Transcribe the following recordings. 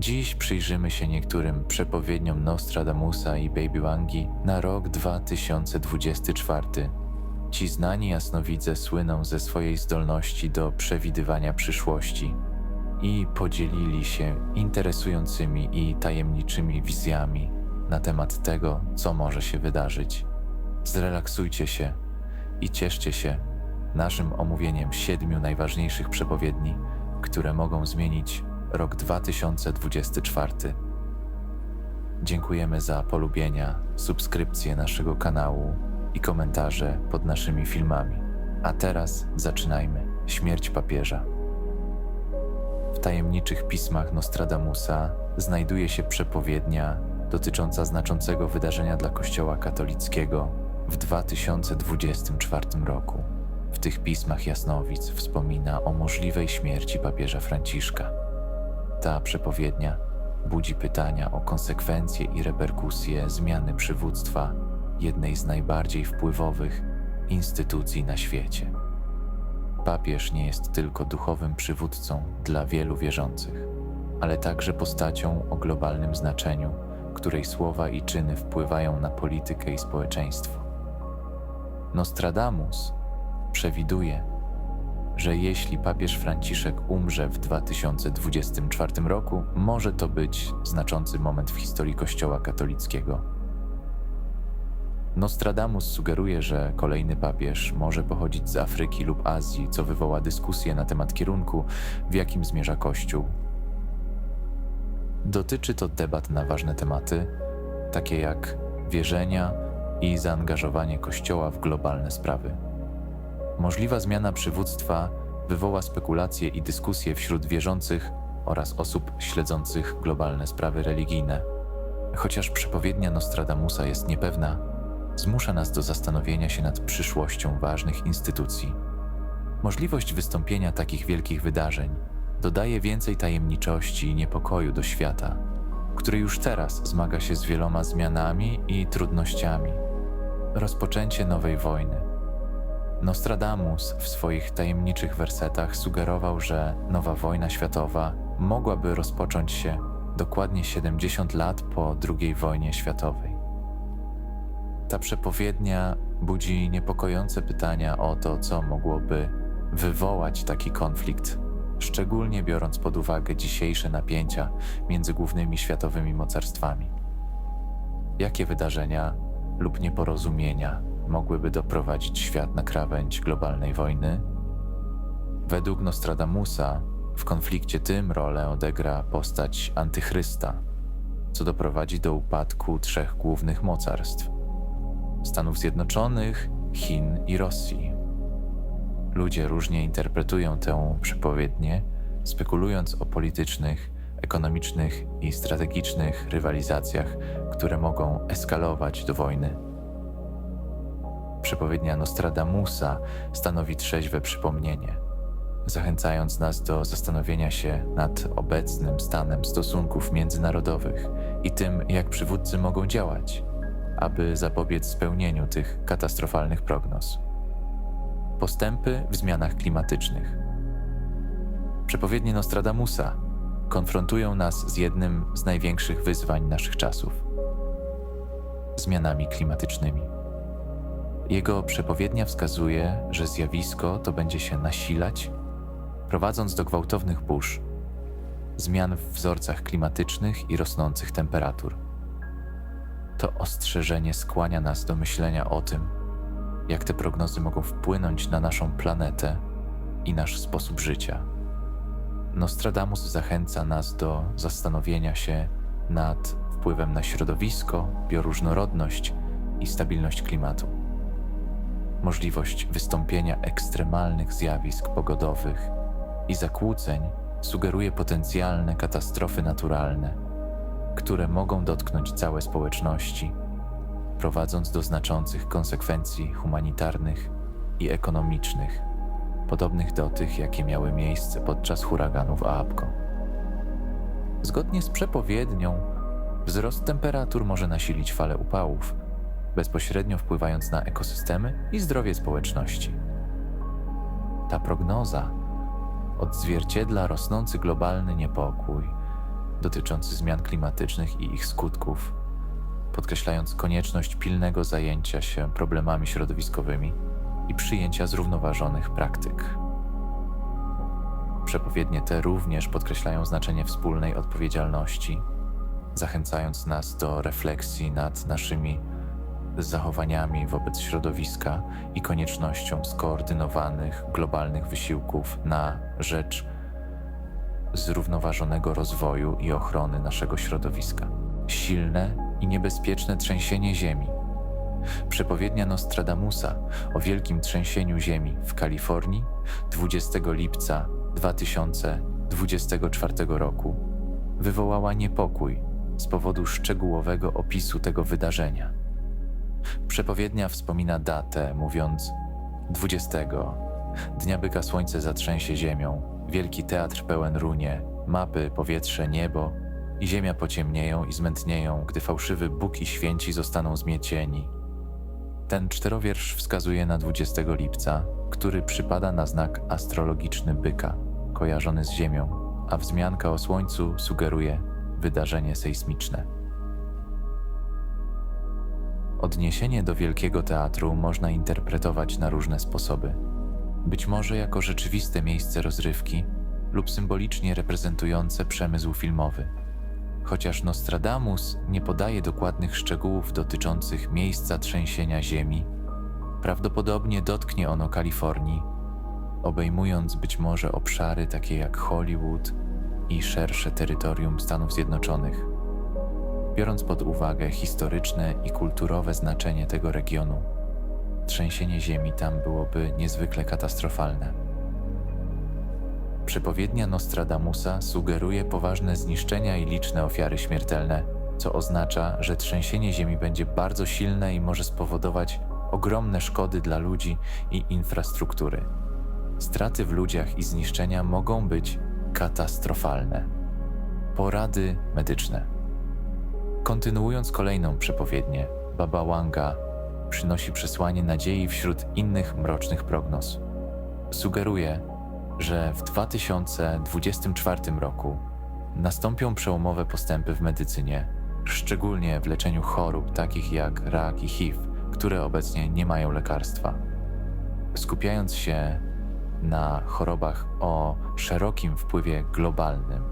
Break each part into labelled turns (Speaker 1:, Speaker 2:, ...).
Speaker 1: Dziś przyjrzymy się niektórym przepowiedniom Nostradamusa i Baby Wangi na rok 2024. Ci znani jasnowidze słyną ze swojej zdolności do przewidywania przyszłości i podzielili się interesującymi i tajemniczymi wizjami na temat tego, co może się wydarzyć. Zrelaksujcie się i cieszcie się naszym omówieniem siedmiu najważniejszych przepowiedni, które mogą zmienić rok 2024. Dziękujemy za polubienia, subskrypcję naszego kanału i komentarze pod naszymi filmami. A teraz zaczynajmy. Śmierć papieża. W tajemniczych pismach Nostradamusa znajduje się przepowiednia dotycząca znaczącego wydarzenia dla Kościoła katolickiego w 2024 roku. W tych pismach jasnowic wspomina o możliwej śmierci papieża Franciszka. Ta przepowiednia budzi pytania o konsekwencje i reperkusje zmiany przywództwa jednej z najbardziej wpływowych instytucji na świecie. Papież nie jest tylko duchowym przywódcą dla wielu wierzących, ale także postacią o globalnym znaczeniu, której słowa i czyny wpływają na politykę i społeczeństwo. Nostradamus przewiduje, że jeśli papież Franciszek umrze w 2024 roku, może to być znaczący moment w historii Kościoła katolickiego. Nostradamus sugeruje, że kolejny papież może pochodzić z Afryki lub Azji, co wywoła dyskusję na temat kierunku, w jakim zmierza Kościół. Dotyczy to debat na ważne tematy, takie jak wierzenia i zaangażowanie Kościoła w globalne sprawy. Możliwa zmiana przywództwa wywoła spekulacje i dyskusje wśród wierzących oraz osób śledzących globalne sprawy religijne. Chociaż przepowiednia Nostradamusa jest niepewna, zmusza nas do zastanowienia się nad przyszłością ważnych instytucji. Możliwość wystąpienia takich wielkich wydarzeń dodaje więcej tajemniczości i niepokoju do świata, który już teraz zmaga się z wieloma zmianami i trudnościami. Rozpoczęcie nowej wojny. Nostradamus w swoich tajemniczych wersetach sugerował, że nowa wojna światowa mogłaby rozpocząć się dokładnie 70 lat po II wojnie światowej. Ta przepowiednia budzi niepokojące pytania o to, co mogłoby wywołać taki konflikt, szczególnie biorąc pod uwagę dzisiejsze napięcia między głównymi światowymi mocarstwami. Jakie wydarzenia lub nieporozumienia mogłyby doprowadzić świat na krawędź globalnej wojny? Według Nostradamusa w konflikcie tym rolę odegra postać antychrysta, co doprowadzi do upadku trzech głównych mocarstw Stanów Zjednoczonych, Chin i Rosji. Ludzie różnie interpretują tę przepowiednię, spekulując o politycznych, ekonomicznych i strategicznych rywalizacjach, które mogą eskalować do wojny. Przepowiednia Nostradamusa stanowi trzeźwe przypomnienie, zachęcając nas do zastanowienia się nad obecnym stanem stosunków międzynarodowych i tym, jak przywódcy mogą działać, aby zapobiec spełnieniu tych katastrofalnych prognoz. Postępy w zmianach klimatycznych. Przepowiednie Nostradamusa konfrontują nas z jednym z największych wyzwań naszych czasów zmianami klimatycznymi. Jego przepowiednia wskazuje, że zjawisko to będzie się nasilać, prowadząc do gwałtownych burz, zmian w wzorcach klimatycznych i rosnących temperatur. To ostrzeżenie skłania nas do myślenia o tym, jak te prognozy mogą wpłynąć na naszą planetę i nasz sposób życia. Nostradamus zachęca nas do zastanowienia się nad wpływem na środowisko, bioróżnorodność i stabilność klimatu. Możliwość wystąpienia ekstremalnych zjawisk pogodowych i zakłóceń sugeruje potencjalne katastrofy naturalne, które mogą dotknąć całe społeczności, prowadząc do znaczących konsekwencji humanitarnych i ekonomicznych, podobnych do tych, jakie miały miejsce podczas huraganów Aapko. Zgodnie z przepowiednią, wzrost temperatur może nasilić falę upałów, bezpośrednio wpływając na ekosystemy i zdrowie społeczności. Ta prognoza odzwierciedla rosnący globalny niepokój dotyczący zmian klimatycznych i ich skutków, podkreślając konieczność pilnego zajęcia się problemami środowiskowymi i przyjęcia zrównoważonych praktyk. Przepowiednie te również podkreślają znaczenie wspólnej odpowiedzialności, zachęcając nas do refleksji nad naszymi zachowaniami wobec środowiska i koniecznością skoordynowanych globalnych wysiłków na rzecz zrównoważonego rozwoju i ochrony naszego środowiska. Silne i niebezpieczne trzęsienie Ziemi. Przepowiednia Nostradamusa o wielkim trzęsieniu Ziemi w Kalifornii 20 lipca 2024 roku wywołała niepokój z powodu szczegółowego opisu tego wydarzenia. Przepowiednia wspomina datę, mówiąc 20. Dnia byka słońce zatrzęsie ziemią, wielki teatr pełen runie, mapy, powietrze, niebo i ziemia pociemnieją i zmętnieją, gdy fałszywy Bóg i święci zostaną zmiecieni. Ten czterowiersz wskazuje na 20 lipca, który przypada na znak astrologiczny byka, kojarzony z Ziemią, a wzmianka o Słońcu sugeruje wydarzenie sejsmiczne. Odniesienie do Wielkiego Teatru można interpretować na różne sposoby. Być może jako rzeczywiste miejsce rozrywki lub symbolicznie reprezentujące przemysł filmowy. Chociaż Nostradamus nie podaje dokładnych szczegółów dotyczących miejsca trzęsienia Ziemi, prawdopodobnie dotknie ono Kalifornii, obejmując być może obszary takie jak Hollywood i szersze terytorium Stanów Zjednoczonych. Biorąc pod uwagę historyczne i kulturowe znaczenie tego regionu, trzęsienie ziemi tam byłoby niezwykle katastrofalne. Przepowiednia Nostradamusa sugeruje poważne zniszczenia i liczne ofiary śmiertelne, co oznacza, że trzęsienie ziemi będzie bardzo silne i może spowodować ogromne szkody dla ludzi i infrastruktury. Straty w ludziach i zniszczenia mogą być katastrofalne. Porady medyczne. Kontynuując kolejną przepowiednię, Baba Wanga przynosi przesłanie nadziei wśród innych mrocznych prognoz. Sugeruje, że w 2024 roku nastąpią przełomowe postępy w medycynie, szczególnie w leczeniu chorób takich jak rak i HIV, które obecnie nie mają lekarstwa. Skupiając się na chorobach o szerokim wpływie globalnym,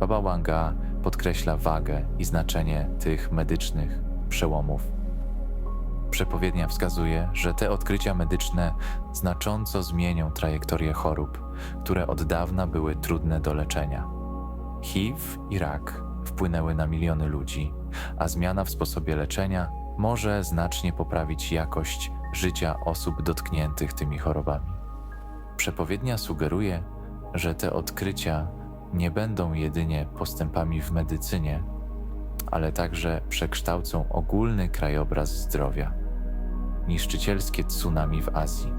Speaker 1: Baba Wanga podkreśla wagę i znaczenie tych medycznych przełomów. Przepowiednia wskazuje, że te odkrycia medyczne znacząco zmienią trajektorię chorób, które od dawna były trudne do leczenia. HIV i rak wpłynęły na miliony ludzi, a zmiana w sposobie leczenia może znacznie poprawić jakość życia osób dotkniętych tymi chorobami. Przepowiednia sugeruje, że te odkrycia nie będą jedynie postępami w medycynie, ale także przekształcą ogólny krajobraz zdrowia. Niszczycielskie tsunami w Azji.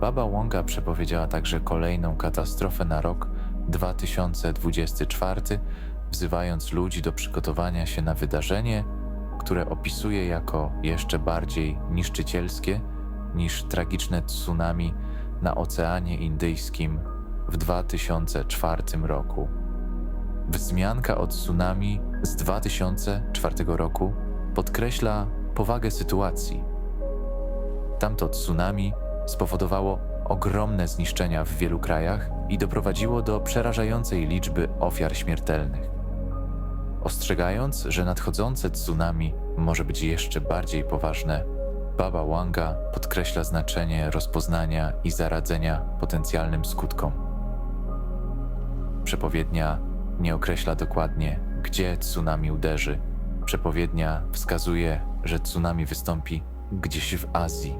Speaker 1: Baba Wonga przepowiedziała także kolejną katastrofę na rok 2024, wzywając ludzi do przygotowania się na wydarzenie, które opisuje jako jeszcze bardziej niszczycielskie niż tragiczne tsunami na Oceanie Indyjskim w 2004 roku. Wzmianka o tsunami z 2004 roku podkreśla powagę sytuacji. Tamto tsunami spowodowało ogromne zniszczenia w wielu krajach i doprowadziło do przerażającej liczby ofiar śmiertelnych. Ostrzegając, że nadchodzące tsunami może być jeszcze bardziej poważne, Baba Wanga podkreśla znaczenie rozpoznania i zaradzenia potencjalnym skutkom. Przepowiednia nie określa dokładnie, gdzie tsunami uderzy. Przepowiednia wskazuje, że tsunami wystąpi gdzieś w Azji.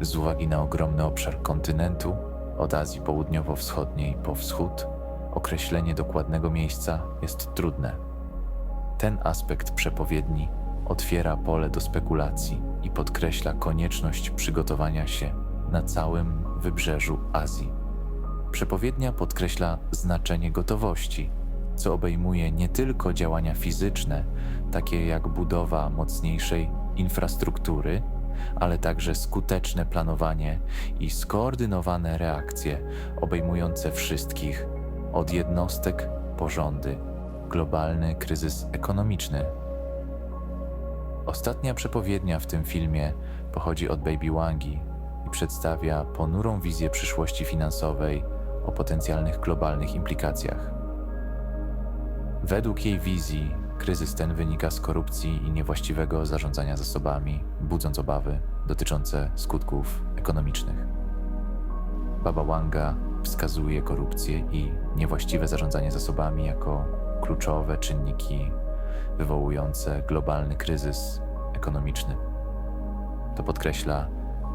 Speaker 1: Z uwagi na ogromny obszar kontynentu, od Azji Południowo-Wschodniej po wschód, określenie dokładnego miejsca jest trudne. Ten aspekt przepowiedni otwiera pole do spekulacji i podkreśla konieczność przygotowania się na całym wybrzeżu Azji. Przepowiednia podkreśla znaczenie gotowości, co obejmuje nie tylko działania fizyczne, takie jak budowa mocniejszej infrastruktury, ale także skuteczne planowanie i skoordynowane reakcje obejmujące wszystkich, od jednostek po rządy globalny kryzys ekonomiczny. Ostatnia przepowiednia w tym filmie pochodzi od Baby Wangi i przedstawia ponurą wizję przyszłości finansowej o potencjalnych globalnych implikacjach. Według jej wizji, kryzys ten wynika z korupcji i niewłaściwego zarządzania zasobami, budząc obawy dotyczące skutków ekonomicznych. Baba Wanga wskazuje korupcję i niewłaściwe zarządzanie zasobami jako kluczowe czynniki wywołujące globalny kryzys ekonomiczny. To podkreśla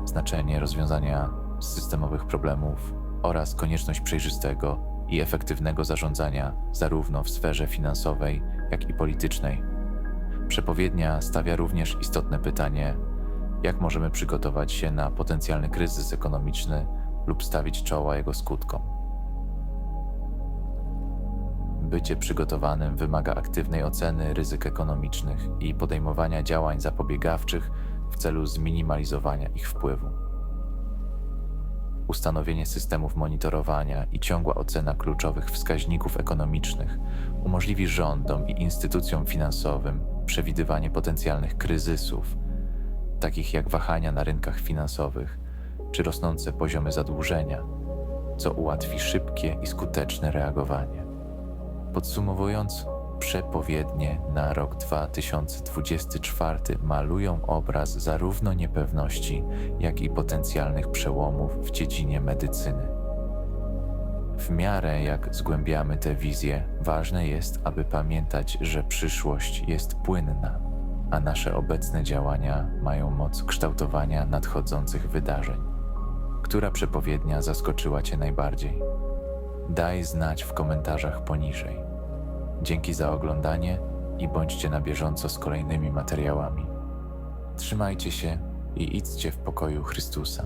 Speaker 1: znaczenie rozwiązania systemowych problemów oraz konieczność przejrzystego i efektywnego zarządzania zarówno w sferze finansowej, jak i politycznej. Przepowiednia stawia również istotne pytanie, jak możemy przygotować się na potencjalny kryzys ekonomiczny lub stawić czoła jego skutkom. Bycie przygotowanym wymaga aktywnej oceny ryzyk ekonomicznych i podejmowania działań zapobiegawczych w celu zminimalizowania ich wpływu. Ustanowienie systemów monitorowania i ciągła ocena kluczowych wskaźników ekonomicznych umożliwi rządom i instytucjom finansowym przewidywanie potencjalnych kryzysów, takich jak wahania na rynkach finansowych czy rosnące poziomy zadłużenia, co ułatwi szybkie i skuteczne reagowanie. Podsumowując, przepowiednie na rok 2024 malują obraz zarówno niepewności, jak i potencjalnych przełomów w dziedzinie medycyny. W miarę jak zgłębiamy tę wizję, ważne jest, aby pamiętać, że przyszłość jest płynna, a nasze obecne działania mają moc kształtowania nadchodzących wydarzeń. Która przepowiednia zaskoczyła Cię najbardziej? Daj znać w komentarzach poniżej. Dzięki za oglądanie i bądźcie na bieżąco z kolejnymi materiałami. Trzymajcie się i idźcie w pokoju Chrystusa.